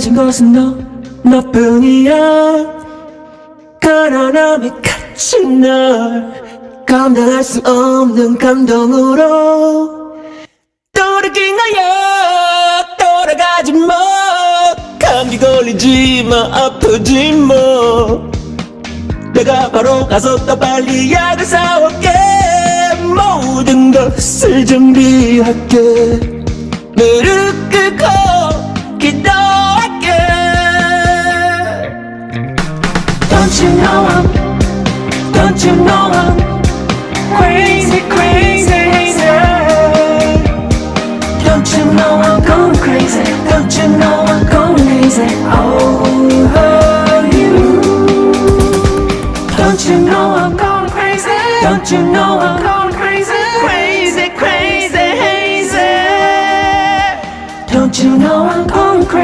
가진 것은 너 너뿐이야. 가난함이 갇힌 널 감당할 수 없는 감동으로 돌아긴 거야 돌아가지 마. 감기 걸리지 마 아프지 뭐 내가 바로 가서 더 빨리 약을 사올게. 모든 것을 준비할게. 무 know I'm, don't you know I'm crazy, crazy, crazy? Don't you know I'm going crazy? Don't you know I'm going crazy? Oh, you. Don't you know I'm going crazy? Don't you know I'm going crazy? Crazy, crazy, crazy. Don't you know I'm going crazy?